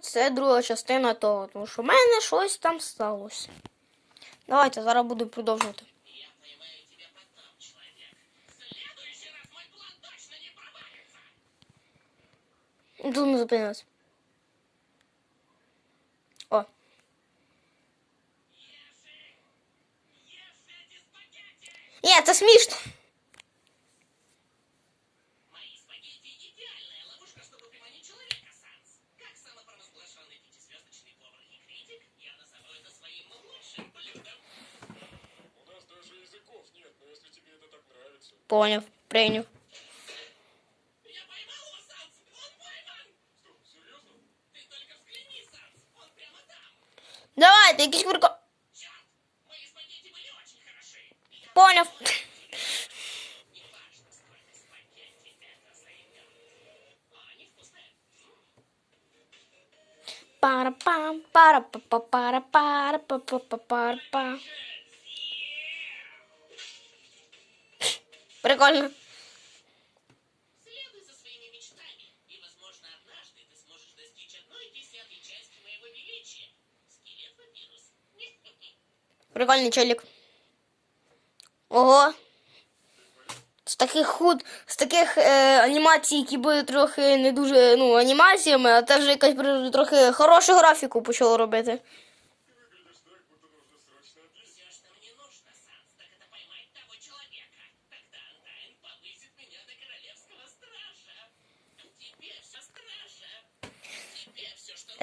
Це друга частина того, тому що в мене щось там сталося. Давайте зараз буду продовжувати. Тут не зупинилась. О. Є, це смішно. Понял, принял. Давай, ты якийсь прикол. Поняв. пара пам пара па пара пара-па-па-пара-пара-па-па-па-пара-па. -пара -пара -пара -пара -пара -пара -пара. Прикольно. Следуй возможно, однажды ты сможешь достичь одной десятой части моего величия. Скелет вирус. Прикольный челик. Ого. З таких худ, з таких е, э, анімацій, які були трохи не дуже ну, анімаціями, а теж якась трохи хорошу графіку почало робити.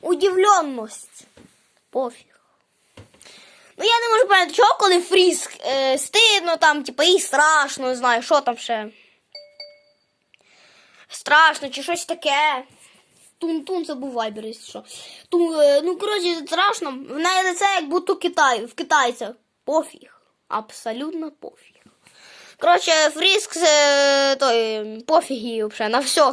удивленность. Пофіг. Ну, я не можу понять, чого, коли фріск е, стидно там, типу, і страшно, не знаю, що там ще. Страшно чи щось таке. Тун-тун, це був вайберіс. що. Тун, е, ну, коротше, страшно. В неї лице як будто Китай, в китайця. Пофіг. Абсолютно пофіг. Коротше, фріск е, той, пофіг її взагалі, на все.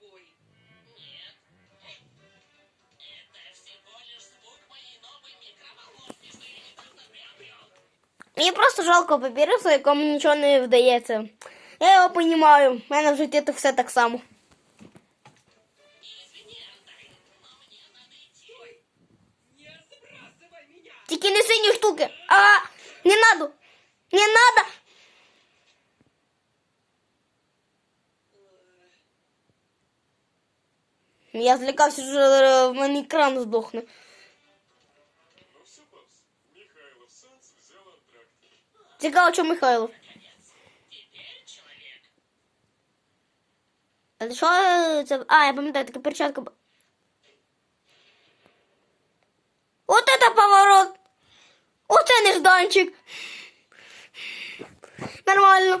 тобой. Нет. Это всего лишь звук моей новой микроволновки, что я недавно приобрел. Мне просто жалко папіруса, якому нічого не вдається. Я его понимаю, в мене в житті все так само. Тільки не сині штуки. А, не надо. Не надо. Я злякався, що э, в мене сдохну. здохне. Цікаво, що Михайло. А що э, це? А, я пам'ятаю, така перчатка. Вот это поворот! Вот Оце нежданчик! Нормально.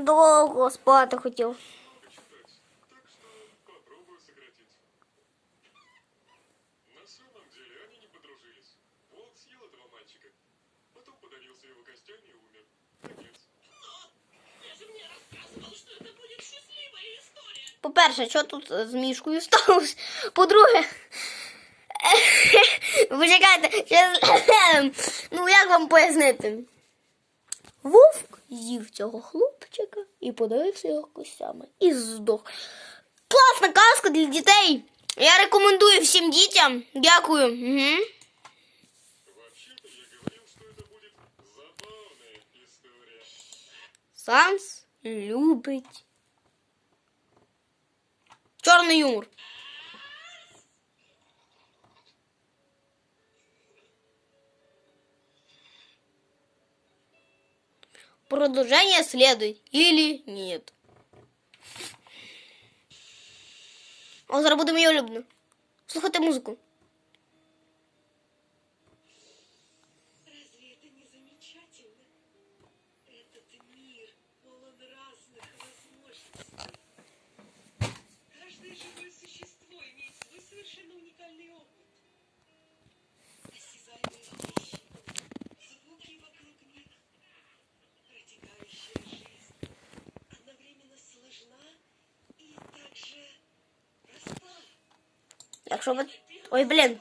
довго спати хотів. По-перше, що тут з мішкою сталося? По-друге, почекайте, щас... ну як вам пояснити? Вовк з'їв цього хлопця хлопчика і подивився його косями. І здох. Класна казка для дітей. Я рекомендую всім дітям. Дякую. Угу. Санс любить. Чорний юмор. продолжение следует или нет. Он заработав я люблю. Слухайте музыку. Якщо б... Ой, блін.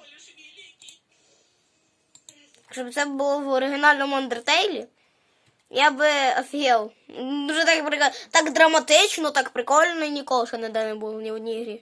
Якщо б це було в оригінальному Undertale, я би офігел. Дуже так так драматично, так прикольно ніколи ще ніде не було ні в одній грі.